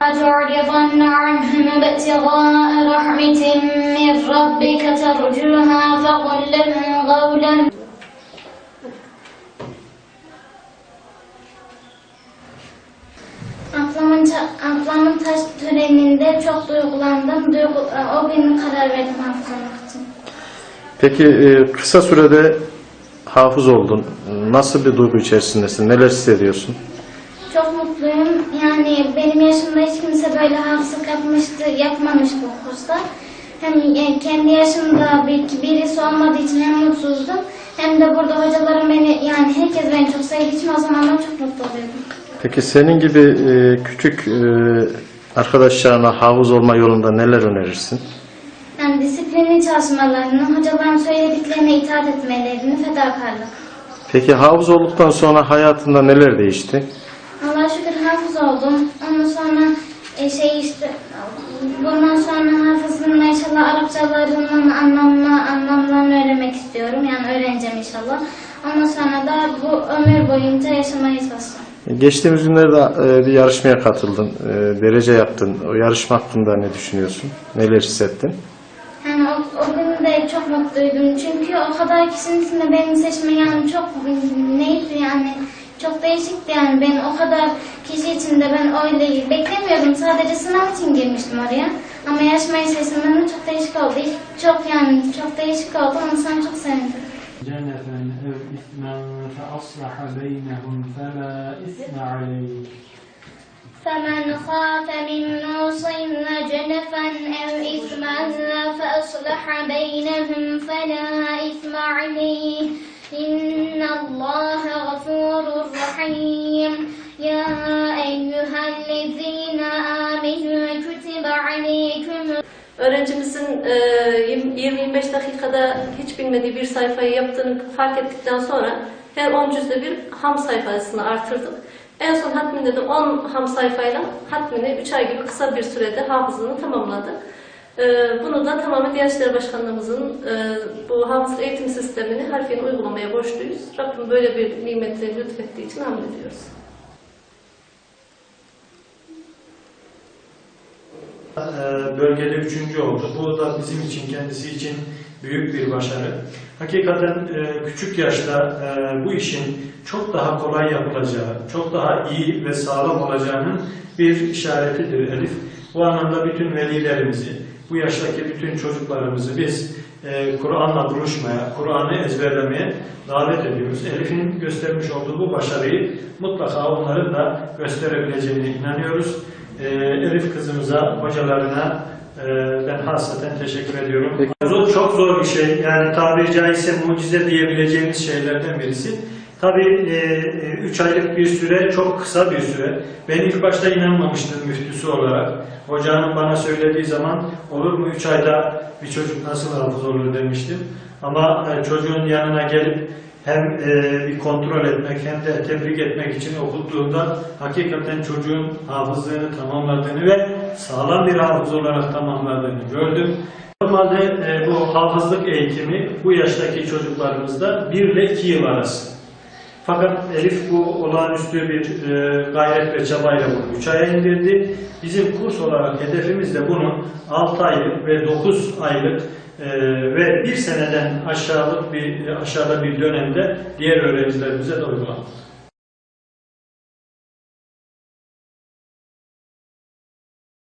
تعرضن عنهم ابتغاء رحمة من ربك ترجوها فقل لهم قولا Ablamın, ça- ablamın taş töreninde çok duygulandım. Duygu, o gün karar verdim hafızlamak için. Peki e, kısa sürede hafız oldun. Nasıl bir duygu içerisindesin? Neler hissediyorsun? Çok mutluyum. Yani benim yaşımda hiç kimse böyle hafızlık yapmıştı, yapmamış bu kursta. Hem e, kendi yaşımda bir, birisi olmadığı için hem mutsuzdum. Hem de burada hocalarım beni, yani herkes beni çok sevdiği için o zamanlar çok mutlu oluyordum. Peki senin gibi e, küçük e, arkadaşlarına hafız olma yolunda neler önerirsin? Yani disiplinli çalışmalarını, hocaların söylediklerine itaat etmelerini, fedakarlık. Peki hafız olduktan sonra hayatında neler değişti? Oldum. Ondan sonra e, şey işte bundan sonra hafızlığımla inşallah Arapçalarının anlamına, anlamlarını öğrenmek istiyorum. Yani öğreneceğim inşallah. Ondan sonra da bu ömür boyunca yaşamaya çalışacağım. Geçtiğimiz günlerde e, bir yarışmaya katıldın, e, derece yaptın. O yarışma hakkında ne düşünüyorsun? Neler hissettin? Yani o, o gün de çok mutluydum. Çünkü o kadar kişinin içinde beni seçme yani çok neydi yani çok değişikti yani ben o kadar kişi içinde ben öyle beklemiyordum. Sadece sınav için girmiştim oraya. Ama yarışmayı seçtim ben de çok değişik oldu. İlk Çok yani çok değişik oldu. Onu sana çok sevindim. جنفا أو إثما فأصلح بينهم فلا إثم عليه فمن خاف من موص جنفا أو إثما فأصلح بينهم فلا إثم عليه إن الله غفور رحيم يا أيها الذين آمنوا كتب عليكم Öğrencimizin e, 20-25 dakikada hiç bilmediği bir sayfayı yaptığını fark ettikten sonra her 10 cüzde bir ham sayfasını artırdık. En son hatminde de 10 ham sayfayla hatmini 3 ay gibi kısa bir sürede hafızlığını tamamladı. E, Bunu da tamamen Diyanet İşleri Başkanlığımızın e, bu hafızlık eğitim sistemini harfiyen uygulamaya borçluyuz. Rabbim böyle bir nimeti lütfettiği için hamd ediyoruz. Ee, bölgede üçüncü oldu. Bu da bizim için, kendisi için büyük bir başarı. Hakikaten e, küçük yaşta e, bu işin çok daha kolay yapılacağı, çok daha iyi ve sağlam olacağının bir işaretidir Elif. Bu anlamda bütün velilerimizi, bu yaştaki bütün çocuklarımızı biz e, Kur'an'la buluşmaya, Kur'an'ı ezberlemeye davet ediyoruz. Elif'in göstermiş olduğu bu başarıyı mutlaka onların da gösterebileceğine inanıyoruz. Ee, Elif kızımıza, hocalarına e, ben hasreten teşekkür ediyorum. Zor, çok zor bir şey. Yani tabiri caizse mucize diyebileceğimiz şeylerden birisi. Tabii 3 aylık bir süre çok kısa bir süre. Ben ilk başta inanmamıştım müftüsü olarak. Hocanın bana söylediği zaman olur mu 3 ayda bir çocuk nasıl hafız olur demiştim. Ama e, çocuğun yanına gelip hem e, bir kontrol etmek hem de tebrik etmek için okuttuğunda hakikaten çocuğun hafızlığını tamamladığını ve sağlam bir hafız olarak tamamladığını gördüm. Normalde e, bu hafızlık eğitimi bu yaştaki çocuklarımızda 1 ile 2 yıl arası. Fakat Elif bu olağanüstü bir e, gayret ve çabayla bunu 3 aya indirdi. Bizim kurs olarak hedefimiz de bunu 6 aylık ve 9 aylık e, ve bir seneden aşağılık bir aşağıda bir dönemde diğer öğrencilerimize de uygulamak.